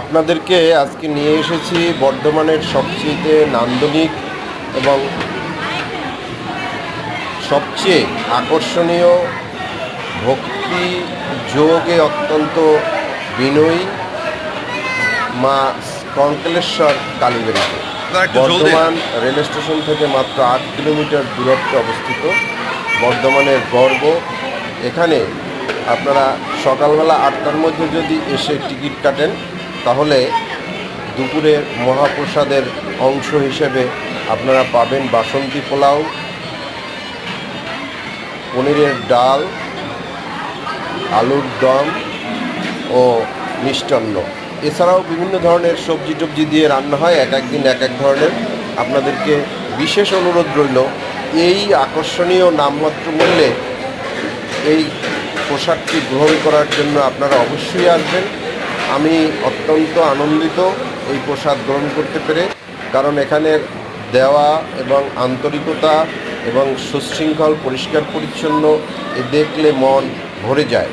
আপনাদেরকে আজকে নিয়ে এসেছি বর্ধমানের সবচেয়ে নান্দনিক এবং সবচেয়ে আকর্ষণীয় ভক্তি যোগে অত্যন্ত বিনয়ী মা কঙ্কলেশ্বর কালীবাড়িতে। বর্ধমান রেল স্টেশন থেকে মাত্র আট কিলোমিটার দূরত্বে অবস্থিত বর্ধমানের গর্ব। এখানে আপনারা সকালবেলা আটটার মধ্যে যদি এসে টিকিট কাটেন তাহলে দুপুরে মহাপ্রসাদের অংশ হিসেবে আপনারা পাবেন বাসন্তী পোলাও, পনিরের ডাল, আলুর দম ও মিষ্টান্ন। এছাড়াও বিভিন্ন ধরনের সবজি টবজি দিয়ে রান্না হয়, এক এক দিন এক এক ধরনের। আপনাদেরকে বিশেষ অনুরোধ রইল, এই আকর্ষণীয় নামমাত্র মূল্যে এই পোশাকটি গ্রহণ করার জন্য আপনারা অবশ্যই আসবেন। আমি অত্যন্ত আনন্দিত এই প্রসাদ গ্রহণ করতে পেরে, কারণ এখানের দেওয়া এবং আন্তরিকতা এবং সুশৃঙ্খল পরিষ্কার পরিচ্ছন্ন এ দেখলে মন ভরে যায়।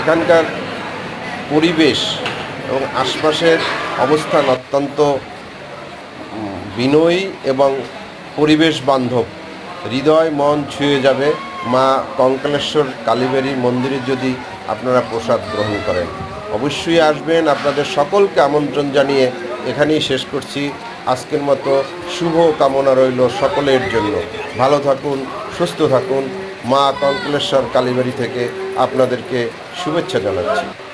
এখানকার পরিবেশ এবং আশপাশের অবস্থান অত্যন্ত বিনয়ী এবং পরিবেশ বান্ধব। হৃদয় মন ছুঁয়ে যাবে মা কঙ্কালেশ্বর কালীবাড়ির মন্দিরে যদি আপনারা প্রসাদ গ্রহণ করেন। অবশ্যই আসবেন। আপনাদের সকলকে আমন্ত্রণ জানিয়ে এখানেই শেষ করছি। আজকের মতো শুভ কামনা রইল সকলের জন্য। ভালো থাকুন, সুস্থ থাকুন। মা কঙ্কলেশ্বর কালীবাড়ি থেকে আপনাদেরকে শুভেচ্ছা জানাচ্ছি।